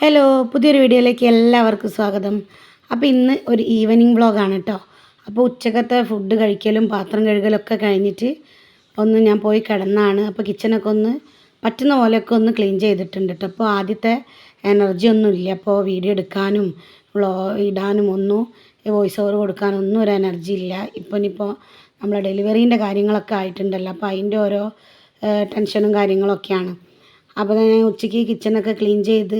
Hello പുതിയൊരു വീഡിയോയിലേക്ക് എല്ലാവർക്കും സ്വാഗതം. അപ്പോൾ ഇന്ന് ഒരു ഈവനിങ് വ്ളോഗാണ് കേട്ടോ അപ്പോൾ ഉച്ചക്കത്തെ ഫുഡ് കഴിക്കലും പാത്രം കഴുകലൊക്കെ കഴിഞ്ഞിട്ട് ഒന്ന് ഞാൻ പോയി കിടന്നാണ്. അപ്പോൾ കിച്ചനൊക്കെ ഒന്ന് പറ്റുന്ന പോലെയൊക്കെ ഒന്ന് ക്ലീൻ ചെയ്തിട്ടുണ്ട് കേട്ടോ അപ്പോൾ ആദ്യത്തെ എനർജി ഒന്നും ഇല്ല. അപ്പോൾ വീഡിയോ എടുക്കാനും വ്ളോ ഇടാനും ഒന്നും വോയിസ് ഓവർ കൊടുക്കാനും ഒന്നും ഒരു എനർജി ഇല്ല. ഇപ്പം ഇനിയിപ്പോൾ നമ്മളെ ഡെലിവറീന്റെ കാര്യങ്ങളൊക്കെ ആയിട്ടുണ്ടല്ലോ. അപ്പോൾ അതിന്റെ ഓരോ ടെൻഷനും കാര്യങ്ങളൊക്കെയാണ്. അപ്പോൾ ഞാൻ ഉച്ചയ്ക്ക് കിച്ചണൊക്കെ ക്ലീൻ ചെയ്ത്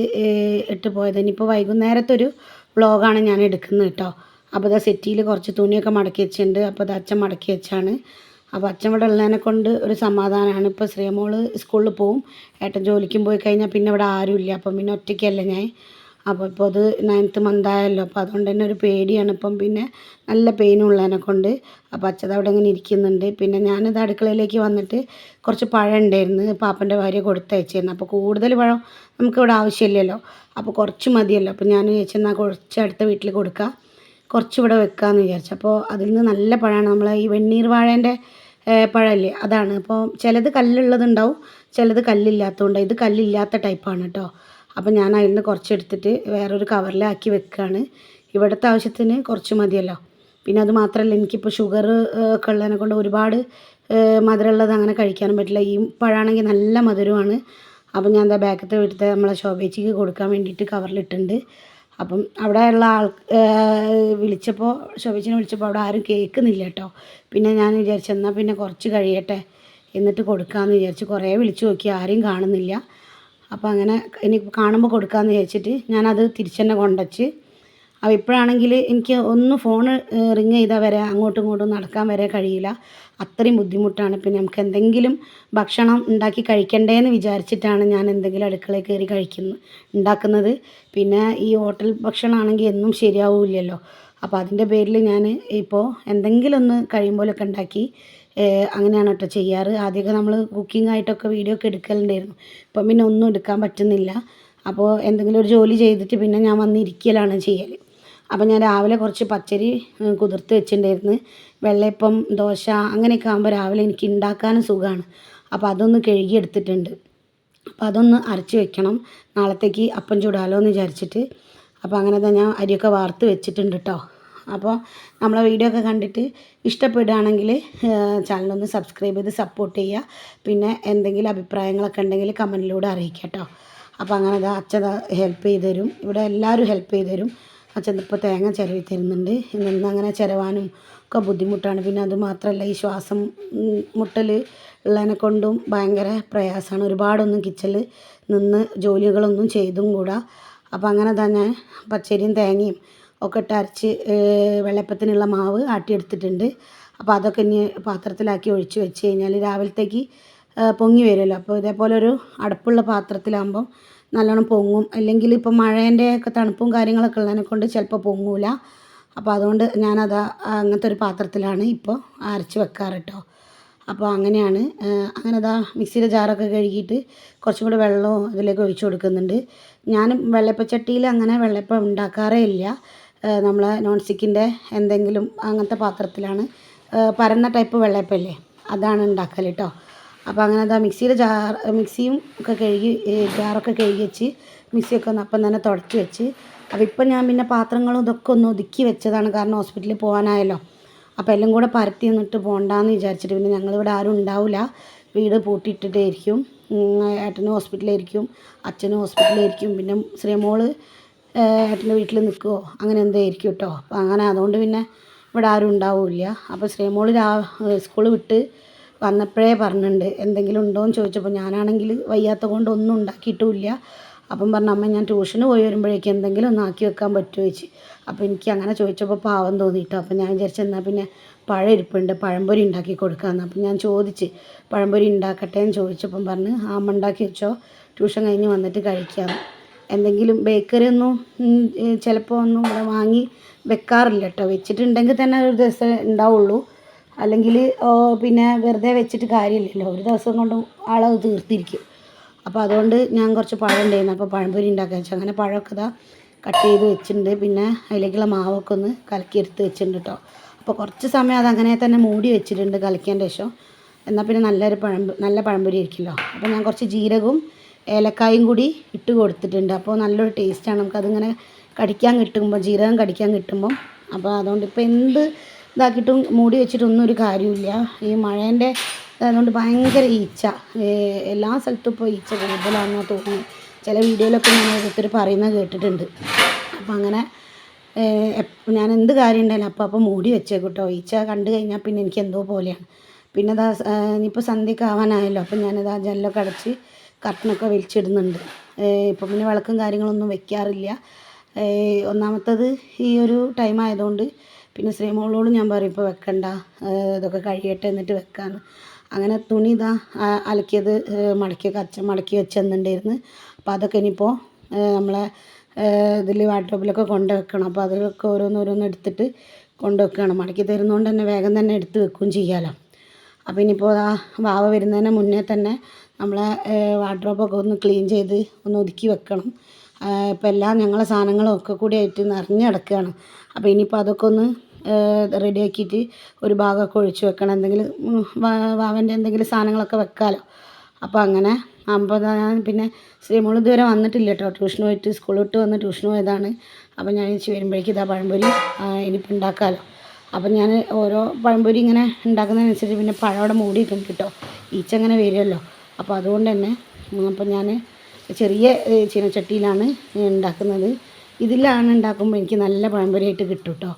ഇട്ട് പോയത്. ഇനിയിപ്പോൾ വൈകുന്നേരത്തെ ഒരു വ്ളോഗാണ് ഞാൻ എടുക്കുന്നത് കേട്ടോ. അപ്പോൾ ഇതാ സെറ്റിയിൽ കുറച്ച് തുണിയൊക്കെ മടക്കി വെച്ചിട്ടുണ്ട്. അപ്പോൾ ഇത് അച്ഛൻ മടക്കി വെച്ചാണ്. അപ്പോൾ അച്ഛൻ ഇവിടെ ഉള്ളതിനെ കൊണ്ട് ഒരു സമാധാനമാണ്. ഇപ്പോൾ ശ്രീമോൾ സ്കൂളിൽ പോവും. ഏട്ടൻ ജോലിക്കും പോയി കഴിഞ്ഞാൽ പിന്നെ ഇവിടെ ആരുമില്ല. അപ്പം പിന്നെ ഒറ്റയ്ക്കല്ല ഞാൻ അപ്പോൾ ഇപ്പോൾ അത് നയൻത്ത് മന്ത് ആയല്ലോ. അപ്പോൾ അതുകൊണ്ട് തന്നെ ഒരു പേടിയാണ്. ഇപ്പം പിന്നെ നല്ല പെയിൻ ഉള്ളതിനെ കൊണ്ട്. അപ്പോൾ അച്ഛത് അവിടെ ഇങ്ങനെ ഇരിക്കുന്നുണ്ട്. പിന്നെ ഞാനിത് അടുക്കളയിലേക്ക് വന്നിട്ട് കുറച്ച് പഴം ഉണ്ടായിരുന്നു. പാപ്പന്റെ ഭാര്യ കൊടുത്തയച്ചിരുന്നു. അപ്പോൾ കൂടുതൽ പഴം നമുക്കിവിടെ ആവശ്യമില്ലല്ലോ. അപ്പോൾ കുറച്ച് മതിയല്ലോ. അപ്പോൾ ഞാൻ ചേച്ചെന്നാൽ കുറച്ച് അടുത്ത വീട്ടിൽ കൊടുക്കുക കുറച്ച് ഇവിടെ വെക്കാമെന്ന് വിചാരിച്ചു. അപ്പോൾ അതിൽ നിന്ന് നല്ല പഴമാണ്. നമ്മൾ ഈ വെണ്ണീർ വാഴേന്റെ പഴമല്ലേ? അതാണ്. അപ്പോൾ ചിലത് കല്ലുള്ളതുണ്ടാവും. ചിലത് കല്ലില്ലാത്തതുകൊണ്ട് ഇത് കല്ലില്ലാത്ത ടൈപ്പാണ് കേട്ടോ. അപ്പോൾ ഞാൻ അതിൽ നിന്ന് കുറച്ചെടുത്തിട്ട് വേറൊരു കവറിലാക്കി വെക്കുകയാണ് ഇവിടുത്തെ ആവശ്യത്തിന് കുറച്ച് മതിയല്ലോ. പിന്നെ അത് മാത്രമല്ല എനിക്കിപ്പോൾ ഷുഗർ ഒക്കെ ഉള്ളതിനെ കൊണ്ട് ഒരുപാട് മധുരമുള്ളത് അങ്ങനെ കഴിക്കാനും പറ്റില്ല. ഈ പഴമാണെങ്കിൽ നല്ല മധുരമാണ്. അപ്പം ഞാൻ എന്താ ബാക്കത്തെ വീട്ടിലത്തെ നമ്മളെ ശോഭേച്ചിക്ക് കൊടുക്കാൻ വേണ്ടിയിട്ട് കവറിലിട്ടുണ്ട്. അപ്പം അവിടെ ഉള്ള ആൾ വിളിച്ചപ്പോൾ ശോഭേച്ചിനെ വിളിച്ചപ്പോൾ അവിടെ ആരും കേൾക്കുന്നില്ല കേട്ടോ പിന്നെ ഞാൻ വിചാരിച്ചു എന്നാൽ പിന്നെ കുറച്ച് കഴിയട്ടെ. എന്നിട്ട് കൊടുക്കാമെന്ന് വിചാരിച്ച്. കുറേ വിളിച്ചു നോക്കി ആരെയും കാണുന്നില്ല. അപ്പോൾ അങ്ങനെ ഇനി കാണുമ്പോൾ കൊടുക്കാമെന്ന് വിചാരിച്ചിട്ട് ഞാനത് തിരിച്ചു തന്നെ കൊണ്ടുവച്ച് അപ്പോൾ ഇപ്പോഴാണെങ്കിൽ എനിക്ക് ഒന്ന് ഫോണ് റിങ് ചെയ്താൽ വരെ അങ്ങോട്ടും ഇങ്ങോട്ടും നടക്കാൻ വരെ കഴിയില്ല. അത്രയും ബുദ്ധിമുട്ടാണ്. പിന്നെ നമുക്ക് എന്തെങ്കിലും ഭക്ഷണം ഉണ്ടാക്കി കഴിക്കണ്ടേന്ന് വിചാരിച്ചിട്ടാണ് ഞാൻ എന്തെങ്കിലും അടുക്കളയിൽ കയറി കഴിക്കുന്നത് ഉണ്ടാക്കുന്നത്. പിന്നെ ഈ ഹോട്ടൽ ഭക്ഷണമാണെങ്കിൽ എന്നും ശരിയാവില്ലല്ലോ. അപ്പോൾ അതിന്റെ പേരിൽ ഞാൻ ഇപ്പോൾ എന്തെങ്കിലും ഒന്ന് കഴിയുമ്പോഴൊക്കെ ഉണ്ടാക്കി അങ്ങനെയാണ് കേട്ടോ ചെയ്യാറ്. ആദ്യമൊക്കെ നമ്മൾ കുക്കിംഗ് ആയിട്ടൊക്കെ വീഡിയോ ഒക്കെ എടുക്കലുണ്ടായിരുന്നു. ഇപ്പം പിന്നെ ഒന്നും എടുക്കാൻ പറ്റുന്നില്ല. അപ്പോൾ എന്തെങ്കിലും ഒരു ജോലി ചെയ്തിട്ട് പിന്നെ ഞാൻ വന്നിരിക്കലാണ് ചെയ്യൽ അപ്പോൾ ഞാൻ രാവിലെ കുറച്ച് പച്ചരി കുതിർത്ത് വെച്ചിട്ടുണ്ടായിരുന്നു വെള്ളയപ്പം ദോശ അങ്ങനെയൊക്കെ ആകുമ്പോൾ രാവിലെ എനിക്ക് ഉണ്ടാക്കാനും സുഖമാണ് അപ്പോൾ അതൊന്ന് കഴുകി എടുത്തിട്ടുണ്ട്. അപ്പോൾ അതൊന്ന് അരച്ച് വെക്കണം. നാളത്തേക്ക് അപ്പം ചൂടാലോ എന്ന് വിചാരിച്ചിട്ട്. അപ്പോൾ അങ്ങനെ തന്നെ ഞാൻ അരിയൊക്കെ വാർത്ത് വെച്ചിട്ടുണ്ട് കേട്ടോ അപ്പോൾ നമ്മളെ വീഡിയോ ഒക്കെ കണ്ടിട്ട് ഇഷ്ടപ്പെടുകയാണെങ്കിൽ ചാനലൊന്ന് സബ്സ്ക്രൈബ് ചെയ്ത് സപ്പോർട്ട് ചെയ്യുക. പിന്നെ എന്തെങ്കിലും അഭിപ്രായങ്ങളൊക്കെ ഉണ്ടെങ്കിൽ കമന്റിലൂടെ അറിയിക്കുക കേട്ടോ. അപ്പോൾ അങ്ങനെ ഇതാ അച്ഛൻ ഹെൽപ്പ് ചെയ്ത് തരും. ഇവിടെ എല്ലാവരും ഹെൽപ്പ് ചെയ്ത് തരും. അച്ഛൻ ഇപ്പോൾ തേങ്ങ ചിരവി തരുന്നുണ്ട്. ഇന്ന് അങ്ങനെ ചിരവാനും ഒക്കെ ബുദ്ധിമുട്ടാണ്. പിന്നെ അത് മാത്രമല്ല ഈ ശ്വാസം മുട്ടൽ ഉള്ളതിനെ കൊണ്ടും ഭയങ്കര പ്രയാസമാണ്. ഒരുപാടൊന്നും കിച്ചണിൽ നിന്ന് ജോലികളൊന്നും ചെയ്തും കൂടാ. അപ്പോൾ അങ്ങനെ തന്നെ പച്ചരിയും തേങ്ങയും ഒക്കെ ഇട്ട് അരച്ച് വെള്ളപ്പത്തിനുള്ള മാവ് ആട്ടിയെടുത്തിട്ടുണ്ട്. അപ്പോൾ അതൊക്കെ ഇനി പാത്രത്തിലാക്കി ഒഴിച്ച് വെച്ച് കഴിഞ്ഞാൽ രാവിലത്തേക്ക് പൊങ്ങി വരുമല്ലോ. അപ്പോൾ ഇതേപോലെ ഒരു അടപ്പുള്ള പാത്രത്തിലാകുമ്പം നല്ലോണം പൊങ്ങും. അല്ലെങ്കിൽ ഇപ്പോൾ മഴേന്റെ ഒക്കെ തണുപ്പും കാര്യങ്ങളൊക്കെ ഉള്ളതിനെ കൊണ്ട് ചിലപ്പോൾ പൊങ്ങൂല. അപ്പോൾ അതുകൊണ്ട് ഞാനത് അങ്ങനത്തെ ഒരു പാത്രത്തിലാണ് ഇപ്പോൾ അരച്ച് വെക്കാറ് കേട്ടോ അപ്പോൾ അങ്ങനെയാണ് അങ്ങനെ അതാ മിക്സിയുടെ ജാറൊക്കെ കഴുകിയിട്ട് കുറച്ചും കൂടെ വെള്ളവും അതിലേക്ക് ഒഴിച്ചു കൊടുക്കുന്നുണ്ട്. ഞാൻ വെള്ളപ്പച്ചട്ടിയിൽ അങ്ങനെ വെള്ളപ്പം ഉണ്ടാക്കാറേ ഇല്ല. ഏഹ് നമ്മളെ നോൺ സ്റ്റിക്കിന്റെ എന്തെങ്കിലും അങ്ങനത്തെ പാത്രത്തിലാണ് പരന്ന ടൈപ്പ് വെള്ളയപ്പല്ലേ അതാണ് ഉണ്ടാക്കൽ കേട്ടോ അപ്പോൾ അങ്ങനെ അതാ മിക്സിയുടെ ജാർ മിക്സിയും ഒക്കെ കഴുകി ജാറൊക്കെ കഴുകി വെച്ച് മിക്സിയൊക്കെ ഒന്ന് അപ്പം തന്നെ തുടച്ച് വെച്ച് അപ്പോൾ ഇപ്പം ഞാൻ പിന്നെ പാത്രങ്ങളും ഇതൊക്കെ ഒന്ന് ഒതുക്കി വെച്ചതാണ് കാരണം ഹോസ്പിറ്റലിൽ പോകാനായല്ലോ അപ്പോൾ എല്ലാം കൂടെ പരത്തി നിന്നിട്ട് പോകണ്ടാന്ന് വിചാരിച്ചിട്ട് പിന്നെ ഞങ്ങളിവിടെ ആരും ഉണ്ടാവില്ല വീട് പൂട്ടിയിട്ടിട്ടായിരിക്കും ഇരിക്കും. ഏട്ടനും ഹോസ്പിറ്റലിലായിരിക്കും അച്ഛനും ഹോസ്പിറ്റലിലായിരിക്കും പിന്നെ ശ്രീമോൾ ഏട്ടന്റെ വീട്ടിൽ നിൽക്കുമോ അങ്ങനെ എന്തോ ആയിരിക്കും കേട്ടോ അപ്പോൾ അങ്ങനെ അതുകൊണ്ട് പിന്നെ ഇവിടെ ആരും ഉണ്ടാവില്ല. അപ്പോൾ ശ്രീമോൾ രാ സ്കൂൾ വിട്ട് വന്നപ്പോഴേ പറഞ്ഞിട്ടുണ്ട് എന്തെങ്കിലും ഉണ്ടോ എന്ന് ചോദിച്ചപ്പോൾ ഞാനാണെങ്കിൽ വയ്യാത്ത കൊണ്ട് ഒന്നും ഉണ്ടാക്കിയിട്ടുമില്ല. അപ്പം പറഞ്ഞു അമ്മ ഞാൻ ട്യൂഷന് പോയി വരുമ്പോഴേക്കും എന്തെങ്കിലും ഒന്ന് ആക്കി വെക്കാൻ പറ്റുമോ? ചോദിച്ചു. അപ്പോൾ എനിക്ക് അങ്ങനെ ചോദിച്ചപ്പോൾ പാവം തോന്നിയിട്ടോ അപ്പോൾ ഞാൻ വിചാരിച്ചു എന്നാൽ പിന്നെ പഴം ഇരിപ്പുണ്ട് പഴംപൊരി ഉണ്ടാക്കി കൊടുക്കാമെന്ന്. അപ്പം ഞാൻ ചോദിച്ച് പഴംപൊരി ഉണ്ടാക്കട്ടെ? എന്ന് ചോദിച്ചപ്പം പറഞ്ഞ് അമ്മ ഉണ്ടാക്കി വെച്ചോ. ട്യൂഷൻ കഴിഞ്ഞ് വന്നിട്ട് കഴിക്കാം. എന്തെങ്കിലും ബേക്കറി ഒന്നും ചിലപ്പോൾ ഒന്നും ഇവിടെ വാങ്ങി വെക്കാറില്ല കേട്ടോ വെച്ചിട്ടുണ്ടെങ്കിൽ തന്നെ ഒരു ദിവസം ഉണ്ടാവുള്ളൂ. അല്ലെങ്കിൽ പിന്നെ വെറുതെ വെച്ചിട്ട് കാര്യമില്ലല്ലോ. ഒരു ദിവസം കൊണ്ട് ആളത് തീർത്തിരിക്കും. അപ്പോൾ അതുകൊണ്ട് ഞാൻ കുറച്ച് പഴം ഉണ്ടായിരുന്നു. അപ്പോൾ പഴംപൊരി ഉണ്ടാക്കാൻ വെച്ചു. അങ്ങനെ പഴമൊക്കെ ഇതാ കട്ട് ചെയ്ത് വെച്ചിട്ടുണ്ട്. പിന്നെ അതിലേക്കുള്ള മാവൊക്കെ ഒന്ന് കലക്കി എടുത്ത് വെച്ചിട്ടുണ്ട് കേട്ടോ അപ്പോൾ കുറച്ച് സമയം അത് അങ്ങനെ തന്നെ മൂടി വെച്ചിട്ടുണ്ട് കലക്കിയതിന്റെ ശേഷം. എന്നാൽ പിന്നെ നല്ലൊരു പഴം നല്ല പഴംപൊരി ആയിരിക്കുമല്ലോ. അപ്പോൾ ഞാൻ കുറച്ച് ജീരകവും ഏലക്കായും കൂടി ഇട്ട് കൊടുത്തിട്ടുണ്ട്. അപ്പോൾ നല്ലൊരു ടേസ്റ്റാണ് നമുക്കതിങ്ങനെ കടിക്കാൻ കിട്ടുമ്പോൾ ജീരകം കടിക്കാൻ കിട്ടുമ്പം അപ്പോൾ അതുകൊണ്ട് ഇപ്പോൾ എന്ത് ഇതാക്കിയിട്ടും മൂടി വെച്ചിട്ടൊന്നും ഒരു കാര്യമില്ല. ഈ മഴേന്റെ അതുകൊണ്ട് ഭയങ്കര ഈച്ച. എല്ലാ സ്ഥലത്തും ഇപ്പോൾ ഈച്ച കൂടുതലാണെന്ന് തോന്നുന്നു ചില വീഡിയോയിലൊക്കെ ഞാൻ ഓരോരുത്തർ പറയുന്നത് കേട്ടിട്ടുണ്ട്. അപ്പം അങ്ങനെ ഞാൻ എന്ത് കാര്യം ഉണ്ടായാലും അപ്പോൾ അപ്പോൾ മൂടി വെച്ചേ കേട്ടോ. ഈച്ച കണ്ടു കഴിഞ്ഞാൽ പിന്നെ എനിക്ക് എന്തോ പോലെയാണ്. പിന്നെ ഇനിയിപ്പോൾ സന്ധ്യക്കാവാനായല്ലോ ആവാനായല്ലോ. അപ്പം ഞാനിതാ ജനലൊക്കെ അടച്ച് കർട്ടനൊക്കെ വലിച്ചിടുന്നുണ്ട്. ഇപ്പം പിന്നെ വിളക്കും കാര്യങ്ങളൊന്നും വെക്കാറില്ല. ഒന്നാമത്തത് ഈ ഒരു ടൈം ആയതുകൊണ്ട് പിന്നെ ശ്രീമോളോട് ഞാൻ പറയും ഇപ്പോൾ വെക്കണ്ട. ഇതൊക്കെ കഴിയട്ടെ എന്നിട്ട് വെക്കാമെന്ന് അങ്ങനെ തുണി ഇതാ അലക്കിയത് മടക്കി അച്ഛൻ മടക്കി വെച്ചെന്നുണ്ടായിരുന്നു. അപ്പോൾ അതൊക്കെ ഇനിയിപ്പോൾ നമ്മളെ ഇതിൽ വാട്ടോപ്പിലൊക്കെ കൊണ്ട് വെക്കണം. അപ്പോൾ അതിലൊക്കെ ഓരോന്നോരോന്ന് എടുത്തിട്ട് കൊണ്ട് വെക്കുകയാണ് മടക്കി തരുന്നതുകൊണ്ട് തന്നെ വേഗം തന്നെ എടുത്ത് വെക്കുകയും ചെയ്യാമല്ലോ അപ്പോൾ ഇനിയിപ്പോൾ ആ വാവ വരുന്നതിന് മുന്നേ തന്നെ നമ്മളെ വാർഡ്രോബൊക്കെ ഒന്ന് ക്ലീൻ ചെയ്ത് ഒന്ന് ഒതുക്കി വെക്കണം. ഇപ്പം എല്ലാ ഞങ്ങളെ സാധനങ്ങളും ഒക്കെ കൂടി ആയിട്ട് നിറഞ്ഞ് കിടക്കുകയാണ്. അപ്പോൾ ഇനിയിപ്പോൾ അതൊക്കെ ഒന്ന് റെഡിയാക്കിയിട്ട് ഒരു ഭാഗമൊക്കെ ഒഴിച്ച് വെക്കണം. എന്തെങ്കിലും വാവന്റെ എന്തെങ്കിലും സാധനങ്ങളൊക്കെ വെക്കാമല്ലോ അപ്പോൾ അങ്ങനെ അപ്പോൾ പിന്നെ ശ്രീമോൾ ഇതുവരെ വന്നിട്ടില്ല കേട്ടോ ട്യൂഷൻ പോയിട്ട് സ്കൂളിൽ വിട്ട് വന്ന് ട്യൂഷൻ പോയതാണ്. അപ്പോൾ ഞാൻ ഇച്ചിരി വരുമ്പോഴേക്കും ഇതാ പഴംപൊരി ഇനിയിപ്പോൾ ഉണ്ടാക്കാമല്ലോ അപ്പം ഞാൻ ഓരോ പഴംപൊരി ഇങ്ങനെ ഉണ്ടാക്കുന്നതിനനുസരിച്ച് പിന്നെ പഴം അവിടെ മൂടിയിട്ടുണ്ട് കേട്ടോ ഈച്ച അങ്ങനെ വരുമല്ലോ അപ്പോൾ അതുകൊണ്ട് തന്നെ അപ്പം ഞാൻ ചെറിയ ചീനച്ചട്ടിയിലാണ് ഉണ്ടാക്കുന്നത്. ഇതിലാണ് ഉണ്ടാക്കുമ്പോൾ എനിക്ക് നല്ല പഴംപൊരിയായിട്ട് കിട്ടും കേട്ടോ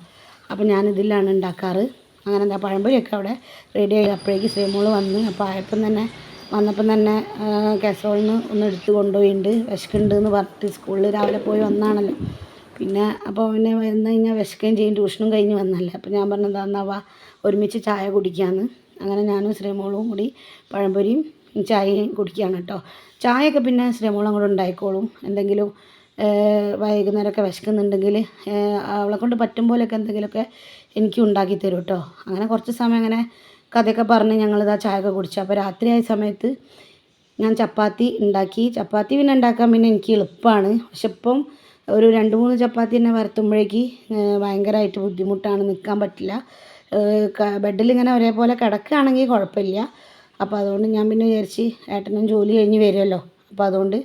അപ്പോൾ ഞാൻ ഇതിലാണ് ഉണ്ടാക്കാറ്. അങ്ങനെ എന്താ പഴംപൊരിയൊക്കെ അവിടെ റെഡി ആയി. അപ്പോഴേക്ക് ശ്രീമോൾ വന്ന് അപ്പോൾ ആയപ്പം തന്നെ വന്നപ്പം തന്നെ കാസറോളിന് ഒന്ന് എടുത്ത് കൊണ്ടുപോയിട്ടുണ്ട് വിശക്കുണ്ട് എന്ന് പറഞ്ഞിട്ട് സ്കൂളിൽ രാവിലെ പോയി വന്നാണല്ലോ. പിന്നെ അപ്പോൾ പിന്നെ വന്നു കഴിഞ്ഞാൽ വിശക്കുകയും ചെയ്യും ട്യൂഷനും കഴിഞ്ഞ് വന്നല്ലേ. അപ്പോൾ ഞാൻ പറഞ്ഞത് എന്താ വാ ഒരുമിച്ച് ചായ കുടിക്കാമെന്ന് അങ്ങനെ ഞാനും ശ്രീമോളും കൂടി പഴംപൊരിയും ചായയും കുടിക്കുകയാണ് കേട്ടോ. ചായയൊക്കെ പിന്നെ ശ്രീമോളും കൂടെ ഉണ്ടായിക്കോളും. എന്തെങ്കിലും വൈകുന്നേരമൊക്കെ വിശക്കുന്നുണ്ടെങ്കിൽ അവളെ കൊണ്ട് പറ്റും പോലെയൊക്കെ എന്തെങ്കിലുമൊക്കെ എനിക്ക് ഉണ്ടാക്കി തരും കേട്ടോ. അങ്ങനെ കുറച്ച് സമയം അങ്ങനെ കഥയൊക്കെ പറഞ്ഞ് ഞങ്ങളിതാ ചായയൊക്കെ കുടിച്ചു. അപ്പോൾ രാത്രിയായ സമയത്ത് ഞാൻ ചപ്പാത്തി ഉണ്ടാക്കി. ചപ്പാത്തി പിന്നെ ഉണ്ടാക്കാൻ പിന്നെ എനിക്ക് എളുപ്പമാണ്. പക്ഷെ ഇപ്പം ഒരു രണ്ട് മൂന്ന് ചപ്പാത്തി തന്നെ വരത്തുമ്പോഴേക്ക് ഭയങ്കരമായിട്ട് ബുദ്ധിമുട്ടാണ്. നിൽക്കാൻ പറ്റില്ല. ബെഡിൽ ഇങ്ങനെ ഒരേപോലെ കിടക്കുകയാണെങ്കിൽ കുഴപ്പമില്ല. അപ്പോൾ അതുകൊണ്ട് ഞാൻ പിന്നെ വിചാരിച്ച് ഏട്ടനും ജോലി കഴിഞ്ഞ് വരുമല്ലോ. അപ്പോൾ അതുകൊണ്ട്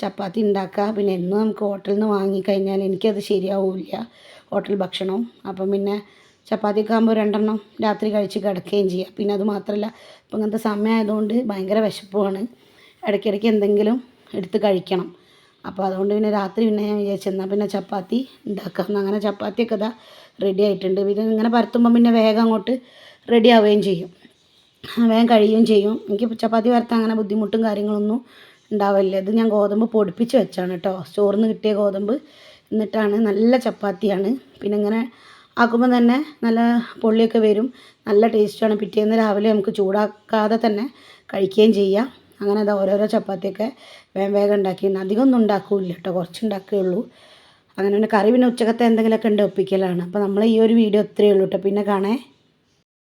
ചപ്പാത്തി ഉണ്ടാക്കുക പിന്നെ എന്നും നമുക്ക് ഹോട്ടലിൽ നിന്ന് വാങ്ങിക്കഴിഞ്ഞാൽ എനിക്കത് ശരിയാവില്ല. ഹോട്ടൽ ഭക്ഷണം. അപ്പം പിന്നെ ചപ്പാത്തിയൊക്കെ ആകുമ്പോൾ രണ്ടെണ്ണം രാത്രി കഴിച്ച് കിടക്കുകയും ചെയ്യാം. പിന്നെ അത് മാത്രമല്ല ഇപ്പം ഇങ്ങനത്തെ സമയമായതുകൊണ്ട് ഭയങ്കര വിശപ്പുമാണ് ഇടയ്ക്കിടയ്ക്ക് എന്തെങ്കിലും എടുത്ത് കഴിക്കണം. അപ്പോൾ അതുകൊണ്ട് പിന്നെ രാത്രി പിന്നെ ഞാൻ വിചാരിച്ചു എന്നാൽ പിന്നെ ചപ്പാത്തി ഉണ്ടാക്കാം. അങ്ങനെ ചപ്പാത്തിയൊക്കെ ഇതാ റെഡി ആയിട്ടുണ്ട്. പിന്നെ ഇങ്ങനെ പരത്തുമ്പോൾ പിന്നെ വേഗം അങ്ങോട്ട് റെഡി ആവുകയും ചെയ്യും. വേഗം കഴിയുകയും ചെയ്യും. എനിക്ക് ചപ്പാത്തി വരത്താൻ അങ്ങനെ ബുദ്ധിമുട്ടും കാര്യങ്ങളൊന്നും ഉണ്ടാവില്ല. ഇത് ഞാൻ ഗോതമ്പ് പൊടിപ്പിച്ച് വെച്ചാണ് കേട്ടോ. സ്റ്റോറിൽ നിന്ന് കിട്ടിയ ഗോതമ്പ്. എന്നിട്ടാണ് നല്ല ചപ്പാത്തിയാണ്. പിന്നെ ഇങ്ങനെ ആക്കുമ്പോൾ തന്നെ നല്ല പൊള്ളിയൊക്കെ വരും. നല്ല ടേസ്റ്റാണ്. പിറ്റേന്ന് രാവിലെ നമുക്ക് ചൂടാക്കാതെ തന്നെ കഴിക്കുകയും ചെയ്യാം. അങ്ങനെ അത് ഓരോരോ ചപ്പാത്തിയൊക്കെ വേഗം വേഗം ഉണ്ടാക്കി അധികം ഒന്നും ഉണ്ടാക്കില്ല കേട്ടോ. കുറച്ച് ഉണ്ടാക്കുകയുള്ളൂ അങ്ങനെ കറി പിന്നെ ഉച്ചക്കത്തെ എന്തെങ്കിലുമൊക്കെ ഉണ്ട് ഒപ്പിക്കലാണ്. അപ്പോൾ നമ്മൾ ഈ ഒരു വീഡിയോ ഇത്രയേ ഉള്ളൂ കേട്ടോ. പിന്നെ കാണേ.